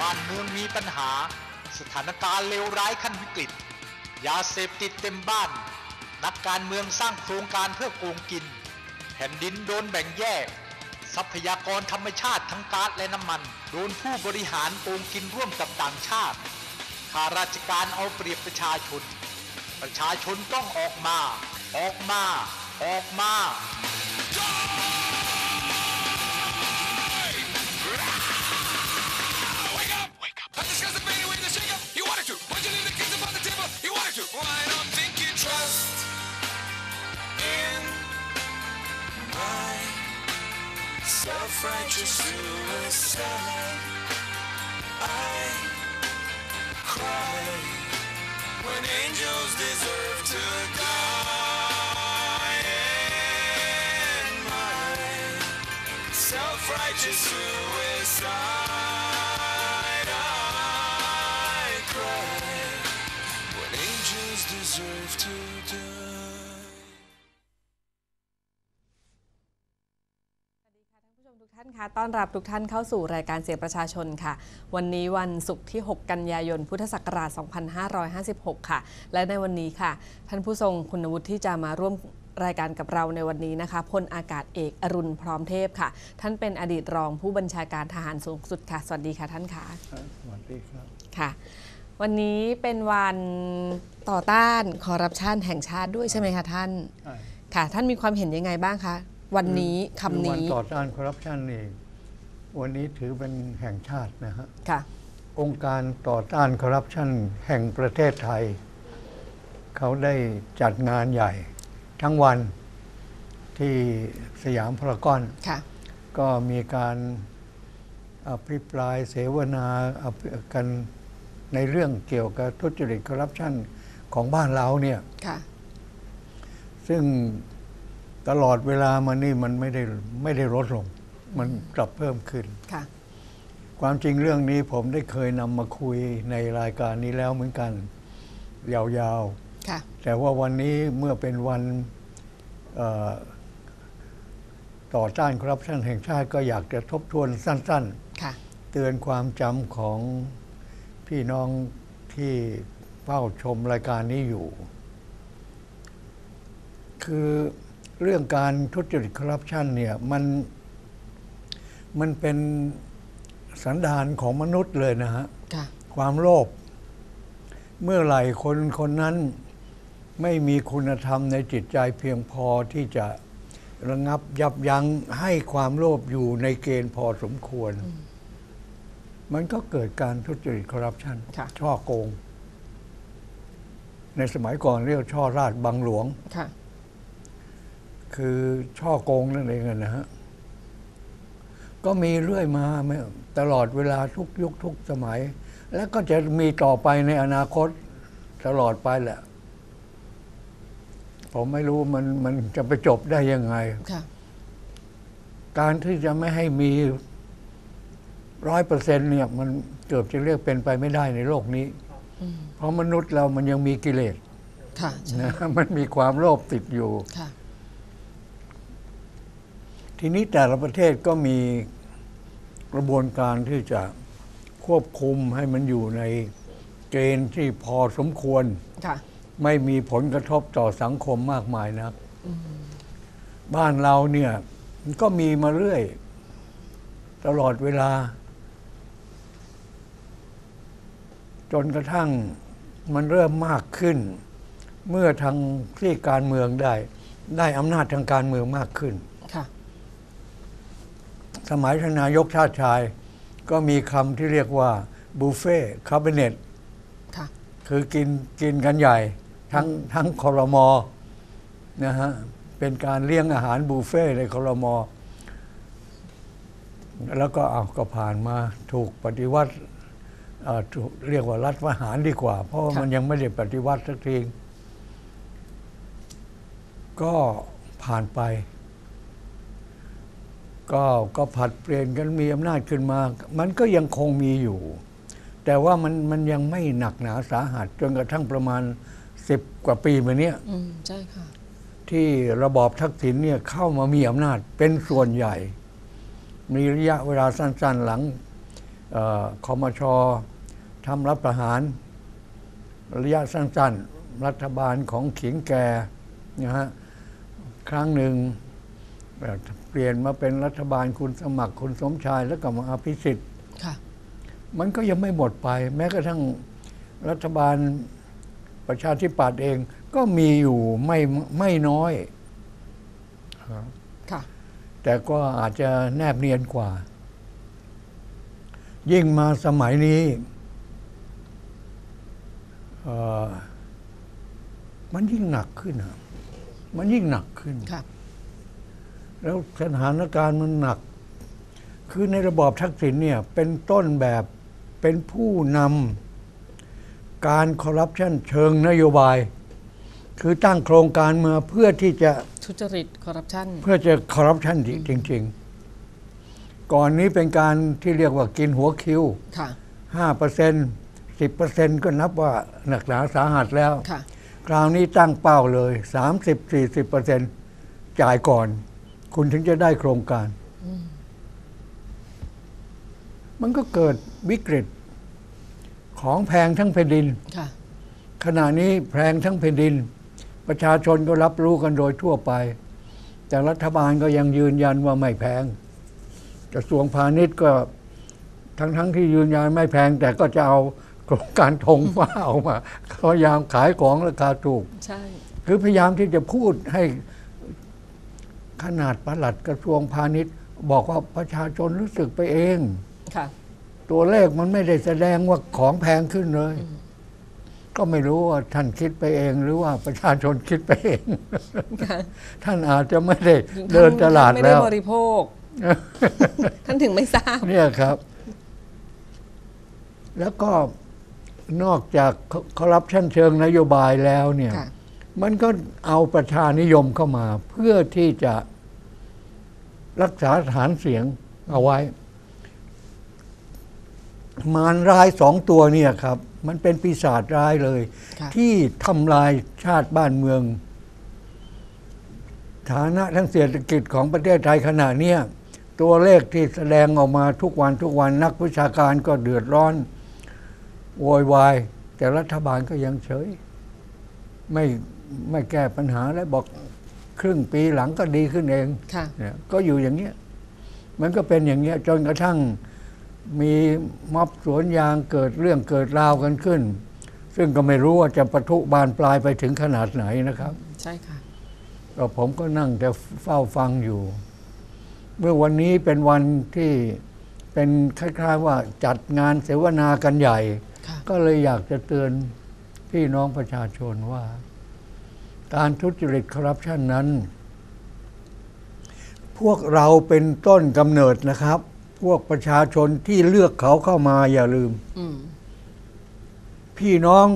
บ้านเมืองมีปัญหา สถานการณ์เลวร้ายขั้นวิกฤต ยาเสพติดเต็มบ้าน นักการเมืองสร้างโครงการเพื่อโกงกิน แผ่นดินโดนแบ่งแยก ทรัพยากรธรรมชาติทั้งก๊าซและน้ำมัน โดนผู้บริหารโกงกินร่วมกับต่างชาติข้าราชการเอาเปรียบประชาชน ประชาชนต้องออกมา ออกมา ออกมา self-righteous suicide. I cry when angels deserve to die. And my self-righteous suicide. I cry when angels deserve to die. คะต้อนรับทุกท่านเข้าสู่รายการเสียงประชาชนค่ะ วันนี้วันศุกร์ที่ 6 กันยายน พุทธศักราช 2556 ค่ะ และในวันนี้ค่ะ ท่านผู้ทรงคุณวุฒิที่จะมาร่วมรายการกับเราในวันนี้นะคะพลอากาศเอกอรุณพร้อมเทพค่ะ ท่านเป็นอดีตรองผู้บัญชาการทหารสูงสุดค่ะ สวัสดีค่ะท่านค่ะสวัสดีครับค่ะ วันนี้เป็นวันต่อต้านคอร์รัปชันแห่งชาติด้วยใช่ไหมคะท่านใช่ค่ะ ท่านมีความเห็นยังไงบ้างคะ วันนี้คำคือวันี้ต่อต้านคอร์รัปชันนี่วันนี้ถือเป็นแห่งชาตินะฮะค่ะองค์การต่อต้านคอร์รัปชันแห่งประเทศไทย เขาได้จัดงานใหญ่ ทั้งวันที่สยามพารากอนค่ะก็มีการอภิปรายเสวนาอภิกันในเรื่องเกี่ยวกับทุจริตคอร์รัปชันของบ้านเราเนี่ยค่ะซึ่ง ตลอดเวลามานี่มันไม่ได้ไม่ได้ลดลง มันกลับเพิ่มขึ้น ค่ะ ความจริงเรื่องนี้ผมได้เคยนำมาคุยในรายการนี้แล้วเหมือนกัน ยาวค่ะ ๆ แต่ว่าวันนี้เมื่อเป็นวันเอ่อต่อต้านคอร์รัปชันแห่งชาติก็อยากจะทบทวนสั้นค่ะๆเตือนความจำของพี่น้องที่เฝ้าชมรายการนี้อยู่ คือ เรื่องการทุจริตคอร์รัปชันเนี่ยมันมันเป็นสันดานของมนุษย์เลยนะฮะค่ะความโลภเมื่อไหร่คนคนนั้นไม่มีคุณธรรมในจิตใจเพียงพอที่จะระงับยับยั้งให้ความโลภอยู่ในเกณฑ์พอสมควร มันก็เกิดการทุจริตคอร์รัปชันค่ะช่อโกง ในสมัยก่อนเรียกช่อราดบังหลวงค่ะ คือช่อโกงนั่นเองนะฮะก็มีเรื่อยมาไม่ตลอดเวลาทุกยุคทุกสมัย และก็จะมีต่อไปในอนาคตตลอดไปแหละ ผมไม่รู้มันมันจะไปจบได้ยังไงค่ะการที่จะไม่ให้มีร้อยเปอร์เซ็นต์เนี่ย มันเกือบจะเรียกเป็นไปไม่ได้ในโลกนี้ เพราะมนุษย์เรามันยังมีกิเลสค่ะใช่นะมันมีความโลภติดอยู่ค่ะ ทีนี้แต่ละประเทศก็มีกระบวนการที่จะควบคุมให้มันอยู่ในเกณฑ์ที่พอสมควร ค่ะ ไม่มีผลกระทบต่อสังคมมากมายนักบ้านเราเนี่ยมันก็มีมาเรื่อย ตลอดเวลา จนกระทั่งมันเริ่มมากขึ้น เมื่อทางที่การเมืองได้ ได้อำนาจทางการเมืองมากขึ้นค่ะ สมัยทานนายกชาติชาย ก็มีคำที่เรียกว่าบุฟเฟ่คาบิเนตค่ะคือกินกินกันใหญ่ ทั้งทั้งคอรมอนะฮะเป็นการเลี้ยงอาหารบุฟเฟ่ในคอรมอแล้วก็เอาก็ผ่านมาถูกปฏิวัติเอ่อถูกเรียกว่ารัฐประหารดีกว่า เพราะว่าค่ะมันยังไม่ได้ปฏิวัติสักทีก็ผ่านไป ก็ก็ผัดเปลี่ยนกันมีอำนาจขึ้นมา มันก็ยังคงมีอยู่ แต่ว่ามันมันยังไม่หนักหนาสาหัสจนกระทั่งประมาณสิบกว่าปีมาเนี้ยอืมใช่ค่ะ ที่ระบอบทักษิณเนี่ยเข้ามามีอำนาจเป็นส่วนใหญ่ มีระยะเวลาสั้น ๆหลังเอ่อคอมชทำรัฐประหาร ระยะสั้นๆ รัฐบาลของขิงแกนะฮะครั้งหนึ่ง เอ่อเปลี่ยนมาเป็นรัฐบาลคุณสมัครคุณสมชายแล้วก็มาอภิสิทธิ์ค่ะมันก็ยังไม่หมดไป แม้กระทั่งรัฐบาลประชาธิปัตย์เองก็มีอยู่ไม่ไม่น้อยค่ะแต่ก็อาจจะแนบเนียนกว่า ยิ่งมาสมัยนี้เอ่อมันยิ่งหนักขึ้นอะมันยิ่งหนักขึ้นค่ะ แล้วสถานการณ์มันหนัก คือในระบอบทักษิณเนี่ยเป็นต้นแบบเป็นผู้นำการคอร์รัปชันเชิงนโยบาย คือตั้งโครงการมาเพื่อที่จะทุจริตคอร์รัปชันเพื่อจะคอร์รัปชันจริง ๆ ก่อนนี้เป็นการที่เรียกว่ากินหัวคิวค่ะ5เปอร์เซ็นต์10เปอร์เซ็นต์ก็นับว่าหนักหนาสาหัสแล้วค่ะคราวนี้ตั้งเป้าเลย30-40เปอร์เซ็นต์จ่ายก่อน คุณถึงจะได้โครงการ มันก็เกิดวิกฤต ของแพงทั้งแผ่นดินค่ะขณะนี้แพงทั้งแผ่นดิน ประชาชนก็รับรู้กันโดยทั่วไป แต่รัฐบาลก็ยังยืนยันว่าไม่แพงกระทรวงพาณิชย์ก็ทั้งทั้งๆที่ยืนยันไม่แพง แต่ก็จะเอาโครงการธงฟ้าออกมาพยายามขายของราคาถูก ใช่ คือพยายามที่จะพูดให้ ขนาดปลัดกระทรวงพาณิชย์ บอกว่าประชาชนรู้สึกไปเองค่ะตัวเลขมันไม่ได้แสดงว่าของแพงขึ้นเลย ก็ไม่รู้ว่าท่านคิดไปเอง หรือว่าประชาชนคิดไปเองค่ะท่านอาจจะไม่ได้เดินตลาดท่นไม่แล้ได้วบริโภค ท่านถึงไม่ทราบ เนี่ยครับ แล้วก็นอกจากคอร์รัปชันเชิงนโยบายแล้วเนี่ยค่ะ มันก็เอาประชานิยมเข้ามา เพื่อที่จะรักษาฐานเสียงเอาไว้ มารร้ายสองตัวเนี่ยครับ มันเป็นปีศาจร้ายเลยค่ะที่ทำลายชาติบ้านเมือง ฐานะทั้งเศรษฐกิจของประเทศไทยขณะเนี้ยตัวเลขที่แสดงออกมาทุกวันทุกวันนักวิชาการก็เดือดร้อนโวยวาย แต่รัฐบาลก็ยังเฉย ไม่ ไม่แก้ปัญหาและบอกครึ่งปีหลังก็ดีขึ้นเองค่ะ เนี่ยก็อยู่อย่างเงี้ยมันก็เป็นอย่างเงี้ยจนกระทั่งมีม็อบสวนยางเกิดเรื่องเกิดราวกันขึ้น ซึ่งก็ไม่รู้ว่าจะปะทุบานปลายไปถึงขนาดไหนนะครับ ใช่ค่ะ ก็ผมก็นั่งแต่เฝ้าฟังอยู่ เมื่อวันนี้เป็นวันที่เป็นคล้ายๆว่าจัดงานเสวนากันใหญ่ค่ะก็เลยอยากจะเตือนพี่น้องประชาชนว่า การทุจริตคอร์รัปชันนั้น พวกเราเป็นต้นกำเนิดนะครับ พวกประชาชนที่เลือกเขาเข้ามาอย่าลืมอืมพี่น้อง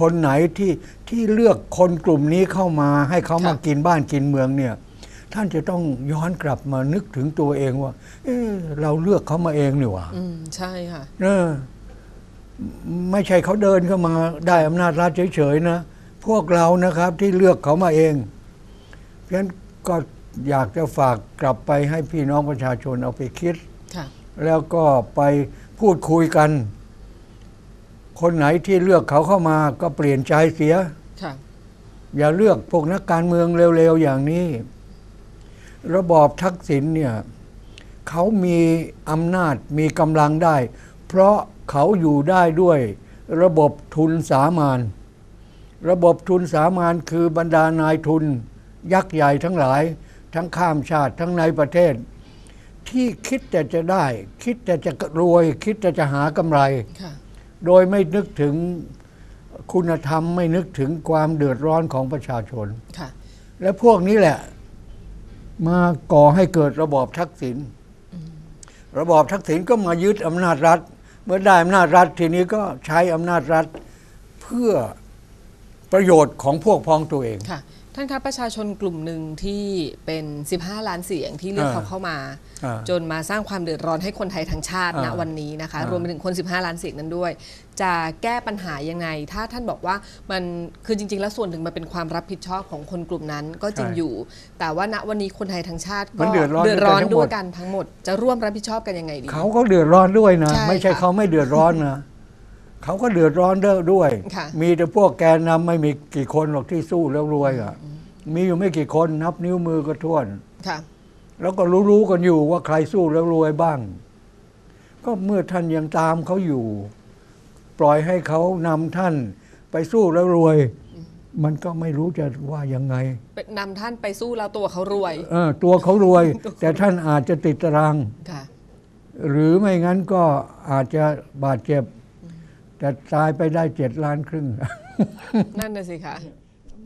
คนไหนที่ที่เลือกคนกลุ่มนี้เข้ามา ให้เขามากินบ้านกินเมืองเนี่ย ท่านจะต้องย้อนกลับมานึกถึงตัวเองว่า เอะเราเลือกเขามาเองนี่หว่าอืมใช่ค่ะเออไม่ใช่เขาเดินเข้ามาได้อำนาจรัฐเฉยๆนะ พวกเรานะครับที่เลือกเขามาเอง เพราะฉะนั้นก็อยากจะฝากกลับไปให้พี่น้องประชาชนเอาไปคิดค่ะแล้วก็ไปพูดคุยกัน คนไหนที่เลือกเขาเข้ามาก็เปลี่ยนใจเสียค่ะอย่าเลือกพวกนักการเมืองเร็วๆอย่างนี้ ระบอบทักษิณเนี่ยเขามีอำนาจมีกำลังได้ เพราะเขาอยู่ได้ด้วยระบบทุนสามาน ระบบทุนสามานคือบรรดานายทุน ยักษ์ใหญ่ทั้งหลาย ทั้งข้ามชาติทั้งในประเทศ ที่คิดแต่จะได้ คิดแต่จะรวย คิดแต่จะหากำไรค่ะโดยไม่นึกถึงคุณธรรมไม่นึกถึงความเดือดร้อนของประชาชนค่ะและพวกนี้แหละ มาก่อให้เกิดระบอบทักษิณระบอบทักษิณก็มายึดอำนาจรัฐ เมื่อได้อำนาจรัฐทีนี้ก็ใช้อำนาจรัฐเพื่อ ประโยชน์ของพวกพ้องตัวเอง ค่ะ ท่านคะประชาชนกลุ่มหนึ่งที่เป็น 15 ล้านเสียงที่เลือกอ่าเขาเข้ามา อ่าจนมาสร้างความเดือดร้อนให้คนไทยทั้งชาติณอ่าวันนี้นะคะ อ่ารรวมไปถึงคน 15 ล้านเสียงนั้นด้วย จะแก้ปัญหายังไง ถ้าท่านบอกว่ามันคือจริง ๆ แล้วส่วนหนึ่งมันเป็นความรับผิดชอบของคนกลุ่มนั้นก็จริงอยู่ แต่ว่าณวันนี้คนไทยทั้งชาติมัก็นเดือดร้อนเดือดร้อนด้วยด้วยกักันนทั้ทั้งงหหมมดดจะร่วมรับผิดชอบกันยังไงดี เขาก็เดือดร้อนด้วยนะ ใช่ไม่ใช่ค่ะ เขาไม่เดือดร้อนนะ เขาก็เดือดร้อนด้วยค่ะมีแต่พวกแกนนำไม่มีกี่คนหรอกที่สู้แล้วรวยอะ มีอยู่ไม่กี่คนนับนิ้วมือก็ท่วนค่ะแล้วก็รู้ๆกันอยู่ว่าใครสู้แล้วรวยบ้าง ก็เมื่อท่านยังตามเขาอยู่ ปล่อยให้เขานำท่านไปสู้แล้วรวย มันก็ไม่รู้จะว่ายังไงเป็นนำท่านไปสู้แล้วตัวเขารวยเออตัวเขารวย แต่ท่านอาจจะติดตารางค่ะหรือไม่งั้นก็อาจจะบาดเจ็บ แต่ตายไปได้เจ็ดล้านครึ่ง นั่นน่ะสิคะ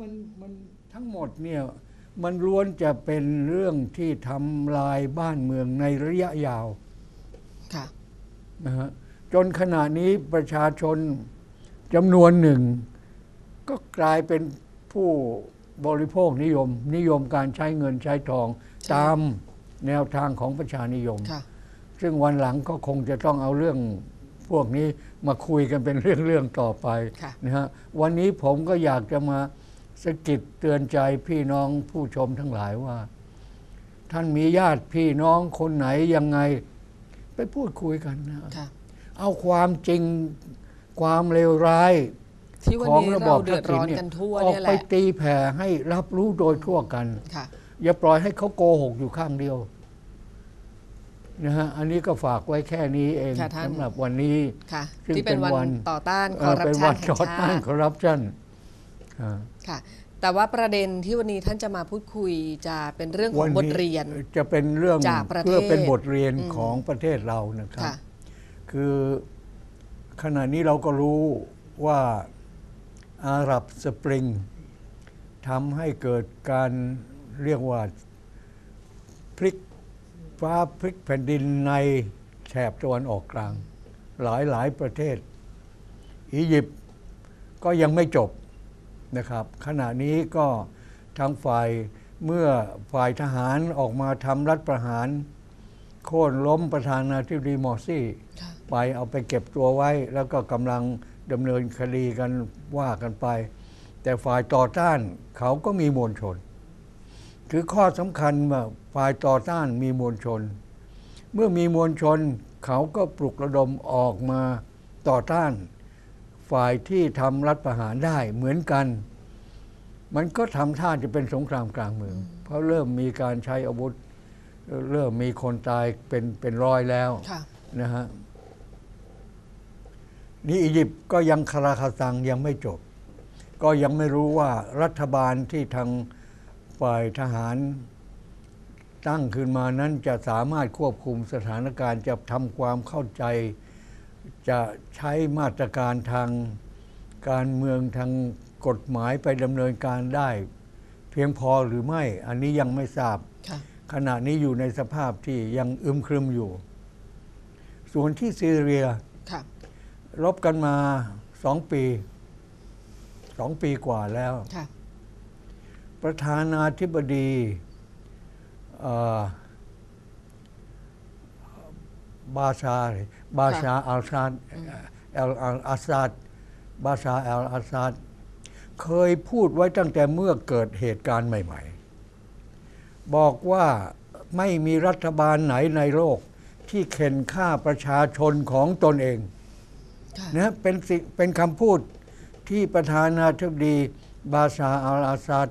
มันมันทั้งหมดเนี่ยมันล้วนจะเป็นเรื่องที่ทำลายบ้านเมืองในระยะยาวค่ะนะฮะจนขณะนี้ประชาชนจำนวนหนึ่ง ก็กลายเป็นผู้บริโภคนิยม นิยมการใช้เงินใช้ทองใช่ตามแนวทางของประชานิยมค่ะซึ่งวันหลังก็คงจะต้องเอาเรื่อง พวกนี้มาคุยกันเป็นเรื่องๆต่อไปค่ะนะฮะวันนี้ผมก็อยากจะมาสะกิดเตือนใจพี่น้องผู้ชมทั้งหลายว่า ท่านมีญาติพี่น้องคนไหนยังไง ไปพูดคุยกันนะค่ะเอาความจริงความเลวร้ายที่วันของนี้ระบเราอบเดืทัอกดษิณร้อนเนี่ยกันทั่วออกเนี่ยแหไปละตีแผ่ให้รับรู้โดยทั่วกันค่ะอย่าปล่อยให้เขาโกหกอยู่ข้างเดียว นะฮะอันนี้ก็ฝากไว้แค่นี้เองค่ะท่าน สำหรับวันนี้ค่ะ ซึ่งที่เป็นเป็นวัวันนต่อต้านคเอ่ออร์รัปเป็นชัวันนแห่จงอดชาต้านติคอร์รัปชันอ่า ค่ะ แต่ว่าประเด็นที่วันนี้ท่านจะมาพูดคุยจะเป็นเรื่องของบทเรียน จะเป็นเรื่องจากประเทศเพื่อเป็นบทเรียนอืมของประเทศเรานะครับ ค่ะ คือขณะนี้เราก็รู้ว่าอาหรับสปริงทำให้เกิดการเรียกว่าพลิก ฟ้าพลิกแผ่นดินในแถบตะวันออกกลาง หลายหลายประเทศ อียิปต์ก็ยังไม่จบนะครับ ขณะนี้ก็ทางฝ่ายเมื่อฝ่ายทหารออกมาทำรัฐประหาร โค่นล้มประธานาธิบดีมอร์ซี่ ไปเอาไปเก็บตัวไว้ แล้วก็กำลังดำเนินคดีกันว่ากันไป แต่ฝ่ายต่อต้านเขาก็มีมวลชน คือข้อสำคัญว่าฝ่ายต่อต้านมีมวลชน เมื่อมีมวลชนเขาก็ปลุกระดมออกมาต่อต้าน ฝ่ายที่ทำรัฐประหารได้เหมือนกัน มันก็ทำท่าจะเป็นสงครามกลางเมือง เพราะเริ่มมีการใช้อาวุธ เริ่มมีคนตายเป็นเป็นร้อยแล้วค่ะนะฮะนี่อียิปต์ก็ยังคาราคาซังยังไม่จบ ก็ยังไม่รู้ว่ารัฐบาลที่ทาง ฝ่ายทหารตั้งขึ้นมานั้นจะสามารถควบคุมสถานการณ์จะทำความเข้าใจ จะใช้มาตรการทางการเมืองทางกฎหมายไปดำเนินการได้ เพียงพอหรือไม่อันนี้ยังไม่ทราบค่ะขณะนี้อยู่ในสภาพที่ยังอึมครึมอยู่ ส่วนที่ซีเรียค่ะรบกันมาสองปีสองปีกว่าแล้วค่ะ ประธานาธิบดีเอ่อบาชาร์บาชาอัลซาดเอลอัลอาซาดบาชาอัลอาซาดเคยพูดไว้ตั้งแต่เมื่อเกิดเหตุการณ์ใหม่ ๆ บอกว่าไม่มีรัฐบาลไหนในโลก ที่เข็นฆ่าประชาชนของตนเองค่ะนะเป็นสิเป็นคำพูดที่ประธานาธิบดีบาชาอัลอาซาด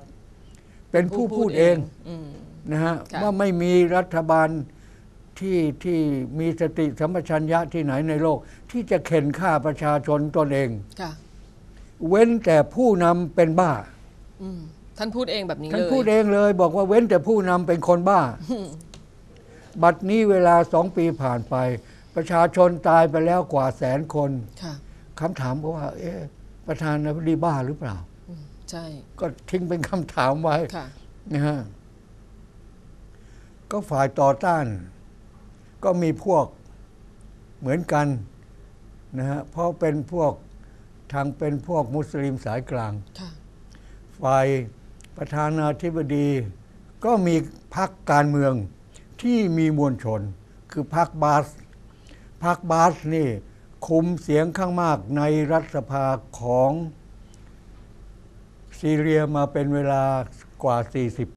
เป็นผู้พูดเองอืมนะฮะค่ะว่าไม่มีรัฐบาลที่ที่มีสติสัมปชัญญะที่ไหนในโลก ที่จะเข็นฆ่าประชาชนตนเองค่ะเว้นแต่ผู้นำเป็นบ้าอืมท่านพูดเองแบบนี้ท่านเลยพูดเองเลย บอกว่าเว้นแต่ผู้นำเป็นคนบ้า บัดนี้เวลาสองปีผ่านไป ประชาชนตายไปแล้วกว่าแสนคนค่ะคำถามก็ว่า เอ๊ะประธานาธิบดีบ้าหรือเปล่า ช่ ก็ทิ้งเป็นคำถามไว้ค่ะ นะฮะก็ฝ่ายต่อต้าน ก็มีพวกเหมือนกันนะฮะเพราะเป็นพวกทางเป็นพวกมุสลิมสายกลางฝ่ายประธานาธิบดี ก็มีพรรคการเมืองที่มีมวลชน คือพรรคบาสพรรคบาสนี่ คุมเสียงข้างมากในรัฐสภาของ ซีเรียมาเป็นเวลากว่า 40